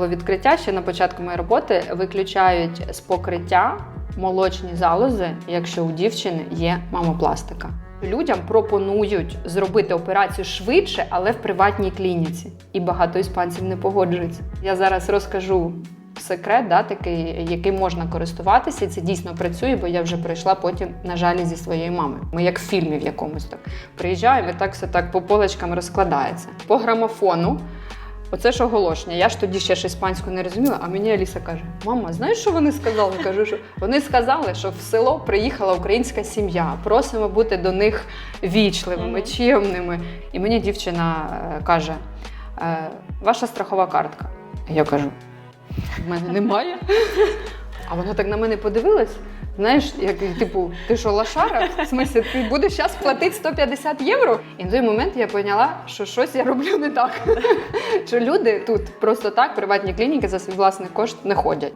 було відкриття ще на початку моєї роботи. Виключають з покриття молочні залози, якщо у дівчини є мамопластика. Людям пропонують зробити операцію швидше, але в приватній клініці. І багато іспанців не погоджуються. Я зараз розкажу секрет, да, такий, яким можна користуватися. Це дійсно працює, бо я вже пройшла потім, на жаль, зі своєю мамою. Ми як в фільмі в якомусь так приїжджаємо і так все так по полочкам розкладається. По грамофону. Оце ж оголошення. Я ж тоді ще ж іспанську не розуміла, а мені Аліса каже: Мама, знаєш, що вони сказали? Кажу, що вони сказали, що в село приїхала українська сім'я. Просимо бути до них вічливими, чимними. І мені дівчина е, каже: е, ваша страхова картка. Я кажу: в мене немає. А вона так на мене подивилась. Знаєш, як типу, ти що, лошара? В смысле, ти будеш зараз платити 150 євро? І на той момент я поняла, що щось я роблю не так. Що люди тут просто так, приватні клініки за свій власний кошт не ходять.